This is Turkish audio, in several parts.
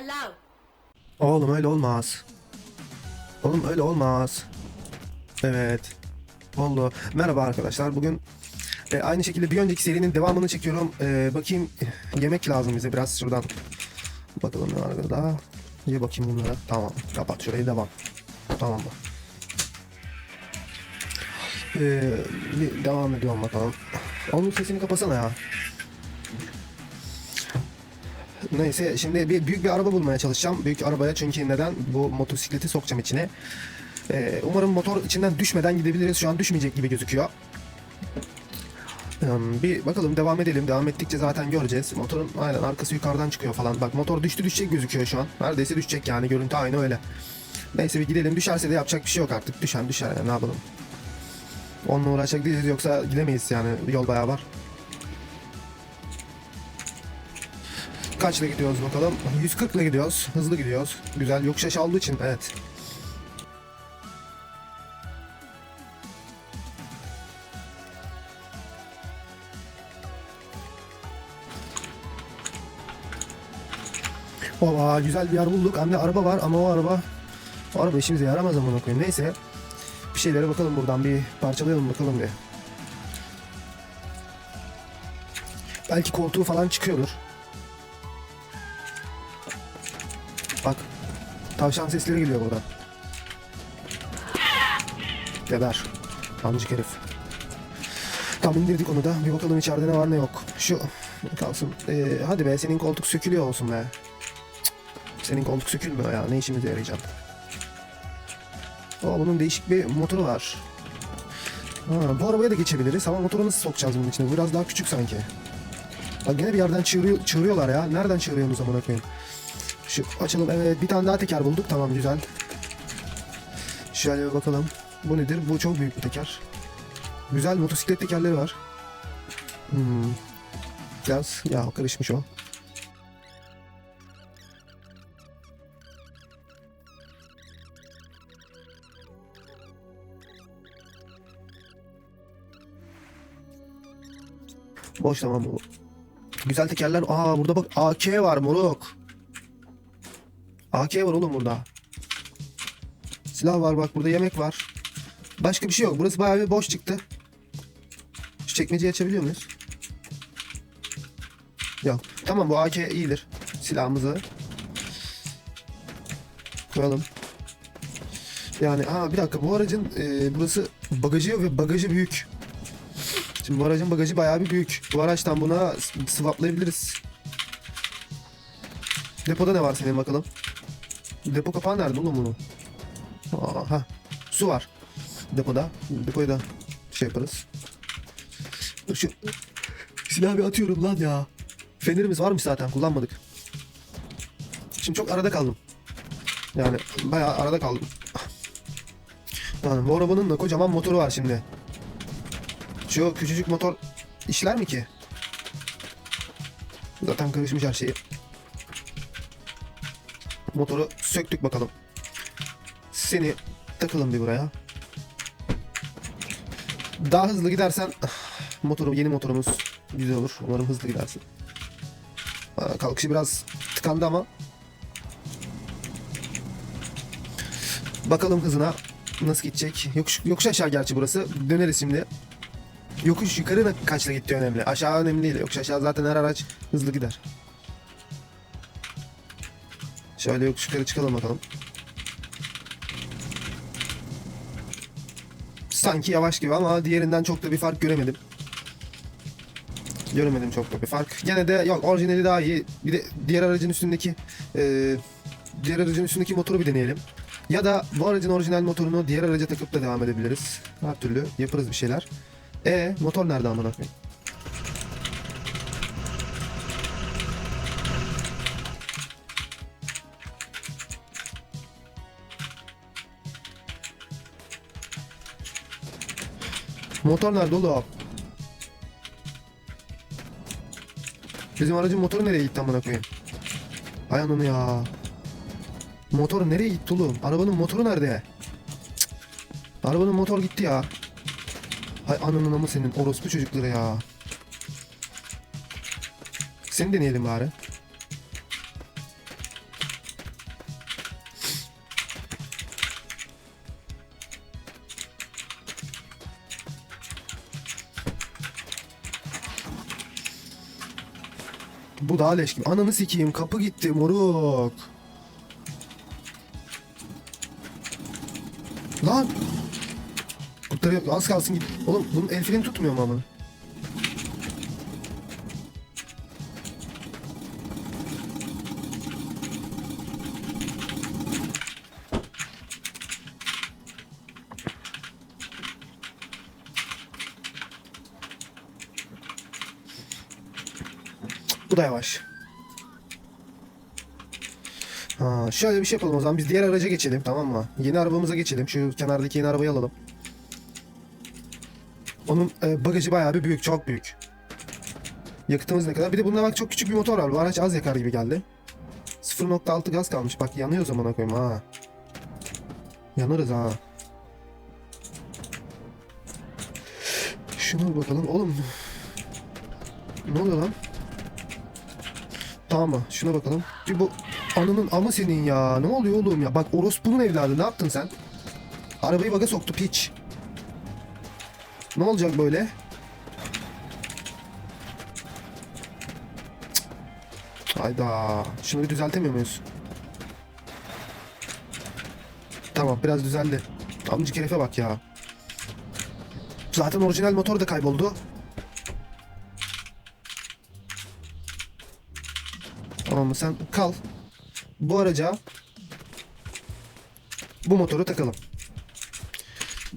Allah. Oğlum öyle olmaz. Oğlum öyle olmaz. Evet. Oldu. Merhaba arkadaşlar. Bugün e, aynı şekilde bir önceki serinin devamını çekiyorum. E, bakayım yemek lazım bize biraz şuradan. Bakalım ne var burada. Ye bakayım bunlara. Tamam. Kapat şurayı devam. Tamam mı? E, bir devam ediyorum bakalım. Onun sesini kapasana ya. Neyse şimdi bir büyük bir araba bulmaya çalışacağım. Büyük arabaya çünkü neden? Bu motosikleti sokacağım içine. Ee, umarım motor içinden düşmeden gidebiliriz. Şu an düşmeyecek gibi gözüküyor. Hmm, bir bakalım devam edelim. Devam ettikçe zaten göreceğiz. Motorun aynen arkası yukarıdan çıkıyor falan. Bak motor düştü düşecek gözüküyor şu an. Neredeyse düşecek yani. Görüntü aynı öyle. Neyse bir gidelim. Düşerse de yapacak bir şey yok artık. Düşen düşer yani ne yapalım. Onunla uğraşacak değiliz yoksa gidemeyiz yani. Yol bayağı var. Kaçla gidiyoruz bakalım? 140 ile gidiyoruz. Hızlı gidiyoruz. Güzel. Yokuş aşağı olduğu için evet. Ova güzel bir yer bulduk. Hem de araba var ama o araba o araba işimize yaramaz ama koyayım. Neyse. Bir şeylere bakalım buradan bir parçalayalım bakalım bir. Belki koltuğu falan çıkıyordur. Tavşan sesleri geliyor buradan. Geber. Amcık herif. Tam indirdik onu da. Bir bakalım içeride ne var ne yok. Şu kalsın. Ee, hadi be senin koltuk sökülüyor olsun be. Cık, Senin koltuk sökülmüyor ya. Ne işimize yarayacak? Aa, bunun değişik bir motoru var. Ha, bu arabaya da geçebiliriz ama motoru nasıl sokacağız bunun içine? Biraz daha küçük sanki. Bak gene bir yerden çığırıyor, çığırıyorlar ya. Nereden çığırıyorsunuz amına koyayım? Şu açalım. Evet bir tane daha teker bulduk. Tamam güzel. Şöyle bir bakalım. Bu nedir? Bu çok büyük bir teker. Güzel motosiklet tekerleri var. Hmm. Biraz ya karışmış o. Boş tamam bu. Güzel tekerler. Aa burada bak AK var moruk. AK var oğlum burada. Silah var bak burada yemek var. Başka bir şey yok. Burası bayağı bir boş çıktı. Şu çekmeceyi açabiliyor muyuz? Yok. Tamam bu AK iyidir. Silahımızı koyalım. Yani aa bir dakika bu aracın e, burası bagajı ve bagajı büyük. Şimdi bu aracın bagajı bayağı bir büyük. Bu araçtan buna swaplayabiliriz. Depoda ne var senin bakalım? Depo kapağı nerede oğlum bunun? Aa, ha. Su var. Depoda. Depoyu da şey yaparız. Dur şu silahı bir atıyorum lan ya. Fenerimiz varmış zaten kullanmadık. Şimdi çok arada kaldım. Yani bayağı arada kaldım. Yani bu arabanın da kocaman motoru var şimdi. Şu küçücük motor işler mi ki? Zaten karışmış her şeyi. Motoru söktük bakalım. Seni takalım bir buraya. Daha hızlı gidersen ah, motoru yeni motorumuz güzel olur. Umarım hızlı gidersin. Kalkışı biraz tıkandı ama bakalım hızına nasıl gidecek. Yokuş, yokuş aşağı gerçi burası. Döneriz şimdi. Yokuş yukarı kaçla gitti önemli. Aşağı önemli değil. Yokuş aşağı zaten her araç hızlı gider. Şöyle yokuş yukarı çıkalım bakalım. Sanki yavaş gibi ama diğerinden çok da bir fark göremedim. Göremedim çok da bir fark. Gene de yok orijinali daha iyi. Bir de diğer aracın üstündeki e, diğer aracın üstündeki motoru bir deneyelim. Ya da bu aracın orijinal motorunu diğer araca takıp da devam edebiliriz. Her türlü yaparız bir şeyler. E motor nerede amına koyayım? Motor nerede oğlum? Bizim aracın motoru nereye gitti amına koyayım? Hay ananı ya. Motor nereye gitti oğlum? Arabanın motoru nerede? Cık. Arabanın motor gitti ya. Hay ananın ama senin orospu çocukları ya. Seni deneyelim bari. Daha leş gibi. Ananı sikeyim kapı gitti moruk. Lan. Kurtarıyor. Az kalsın git. Oğlum bunun el freni tutmuyor mu ama? Bu da yavaş. Ha, şöyle bir şey yapalım o zaman. Biz diğer araca geçelim tamam mı? Yeni arabamıza geçelim. Şu kenardaki yeni arabayı alalım. Onun e, bagajı bayağı bir büyük. Çok büyük. Yakıtımız ne kadar? Bir de bunda bak çok küçük bir motor var. Bu araç az yakar gibi geldi. 0.6 gaz kalmış. Bak yanıyor zamana koyayım ha. Yanarız ha. Bir bakalım. Oğlum. Ne oluyor lan? Tamam mı? Şuna bakalım. Bir bu ananın ama senin ya. Ne oluyor oğlum ya? Bak orospunun evladı. Ne yaptın sen? Arabayı baga soktu piç. Ne olacak böyle? Cık. Hayda. Şunu bir düzeltemiyor muyuz? Tamam biraz düzeldi. Amcık herife bak ya. Zaten orijinal motor da kayboldu. Tamam mı? Sen kal. Bu araca bu motoru takalım.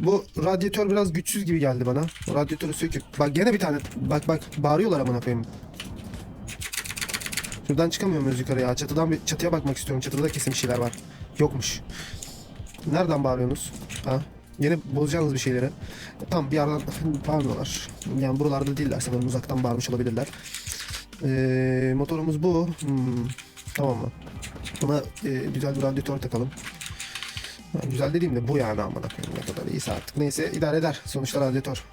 Bu radyatör biraz güçsüz gibi geldi bana. Radyatörü söküp. Bak gene bir tane. Bak bak bağırıyorlar amına koyayım. Şuradan çıkamıyor muyuz yukarıya? Çatıdan bir çatıya bakmak istiyorum. Çatıda da kesin bir şeyler var. Yokmuş. Nereden bağırıyorsunuz? Ha? Yine bozacaksınız bir şeyleri. Tam bir yerden bağırıyorlar. Yani buralarda değiller sanırım uzaktan bağırmış olabilirler. Ee, motorumuz bu. Hmm, tamam mı? Buna e, güzel bir radyatör takalım. Ha, güzel dediğimde bu yani amına koyayım ne kadar iyiyse artık. Neyse idare eder. Sonuçta radyatör.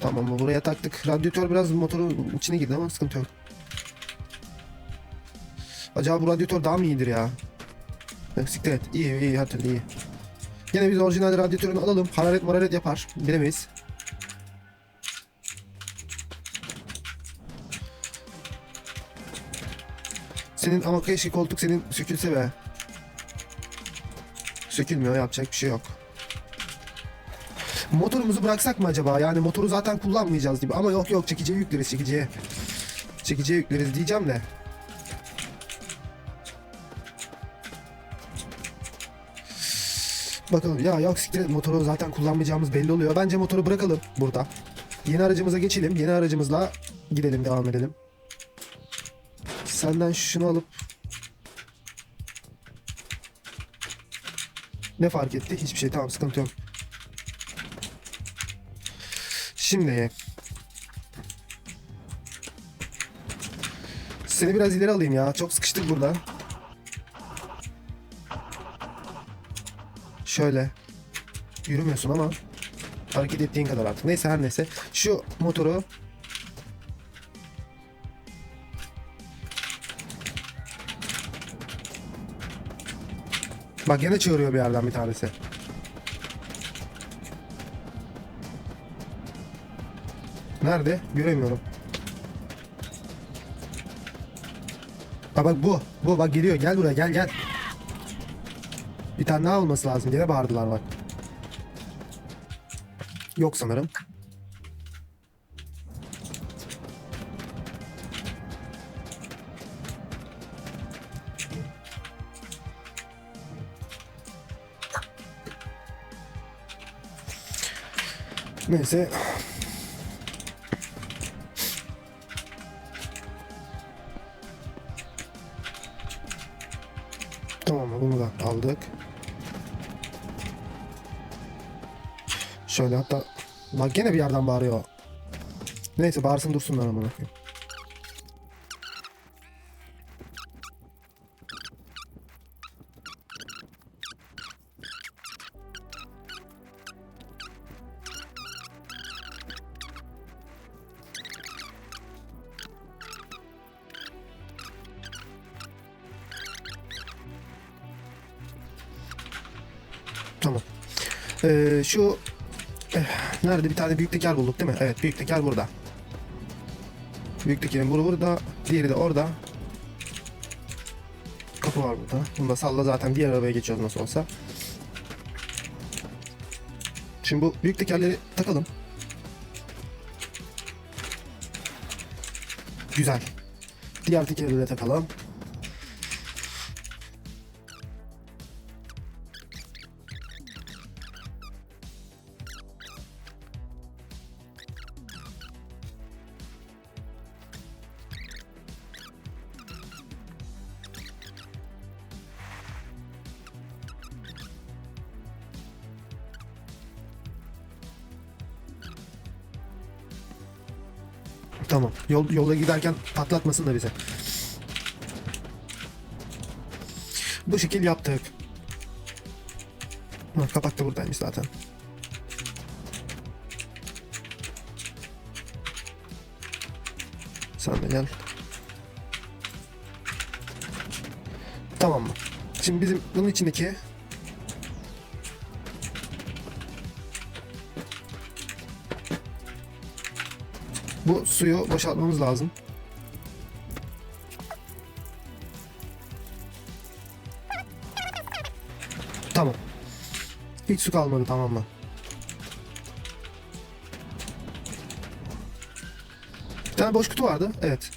Tamam mı? Buraya taktık. Radyatör biraz motorun içine girdi ama sıkıntı yok. Acaba bu radyatör daha mı iyidir ya? Siktir et. İyi iyi türlü iyi. Yine biz orijinal radyatörünü alalım. Hararet mararet yapar. Bilemeyiz. Senin ama keşke koltuk senin sökülse be. Sökülmüyor yapacak bir şey yok. Motorumuzu bıraksak mı acaba? Yani motoru zaten kullanmayacağız gibi. Ama yok yok çekiciye yükleriz çekiciye. Çekiciye yükleriz diyeceğim de. Bakalım ya yok siktir motoru zaten kullanmayacağımız belli oluyor. Bence motoru bırakalım burada. Yeni aracımıza geçelim. Yeni aracımızla gidelim devam edelim. Senden şunu alıp Ne fark etti? Hiçbir şey. Tamam sıkıntı yok. Şimdi seni biraz ileri alayım ya. Çok sıkıştık burada. Şöyle. Yürümüyorsun ama hareket ettiğin kadar artık. Neyse her neyse. Şu motoru Bak yine çığırıyor bir yerden bir tanesi. Nerede? Göremiyorum. Ha bak bu. Bu bak geliyor. Gel buraya gel gel. Bir tane daha olması lazım. Yine bağırdılar bak. Yok sanırım. Neyse. Tamam bunu da aldık. Şöyle hatta bak gene bir yerden bağırıyor. Neyse bağırsın dursunlar amına koyayım. Tamam. Ee, şu eh, nerede bir tane büyük teker bulduk değil mi? Evet büyük teker burada. Büyük tekerin buru burada. Diğeri de orada. Kapı var burada. Bunu da salla zaten diğer arabaya geçiyoruz nasıl olsa. Şimdi bu büyük tekerleri takalım. Güzel. Diğer tekeri de takalım. Tamam. Yol, yolda giderken patlatmasın da bize. Bu şekil yaptık. Ha, kapak da buradaymış zaten. Sen de gel. Tamam mı? Şimdi bizim bunun içindeki bu suyu boşaltmamız lazım. Tamam. Hiç su kalmadı tamam mı? Bir tane boş kutu vardı. Evet.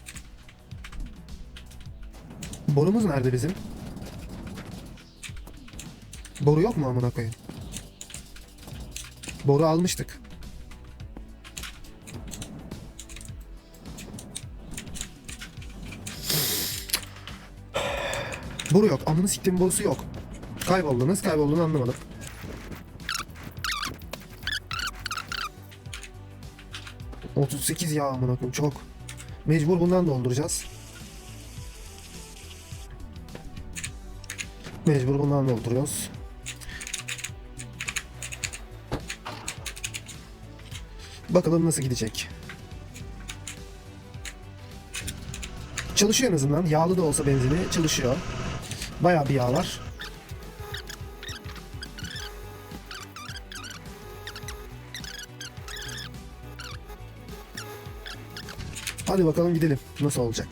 Borumuz nerede bizim? Boru yok mu amına koyayım? Boru almıştık. Boru yok. Amını siktiğim borusu yok. Kayboldu. Nasıl kaybolduğunu anlamadım. ...38 ya amına koyayım çok. Mecbur bundan dolduracağız. Mecbur bundan dolduruyoruz. Bakalım nasıl gidecek. Çalışıyor en azından. Yağlı da olsa benzini çalışıyor. Bayağı bir yağ var. Hadi bakalım gidelim. Nasıl olacak?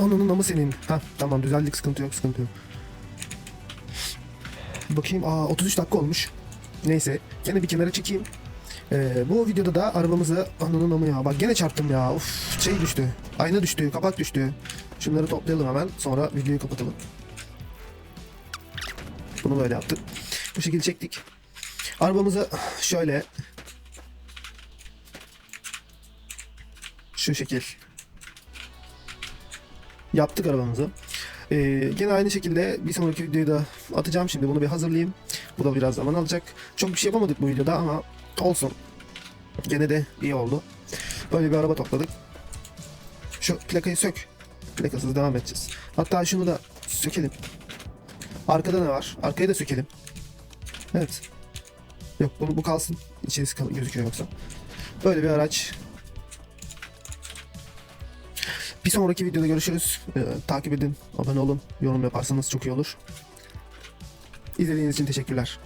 Onun namı senin. Ha tamam düzeldik sıkıntı yok sıkıntı yok. Bakayım aa 33 dakika olmuş. Neyse gene bir kenara çekeyim. Ee, bu videoda da arabamızı ananın amı ya. Bak gene çarptım ya. Uf şey düştü. Ayna düştü. Kapak düştü. Şunları toplayalım hemen. Sonra videoyu kapatalım. Bunu böyle yaptık. Bu şekilde çektik. Arabamızı şöyle şu şekil yaptık arabamızı. Ee, gene aynı şekilde bir sonraki videoyu da atacağım şimdi bunu bir hazırlayayım. Bu da biraz zaman alacak. Çok bir şey yapamadık bu videoda ama olsun. Gene de iyi oldu. Böyle bir araba topladık. Şu plakayı sök. Plakasız devam edeceğiz. Hatta şunu da sökelim. Arkada ne var? Arkayı da sökelim. Evet. Yok bunu bu kalsın. İçerisi kal- gözüküyor yoksa. Böyle bir araç. Bir sonraki videoda görüşürüz. Ee, takip edin, abone olun, yorum yaparsanız çok iyi olur. İzlediğiniz için teşekkürler.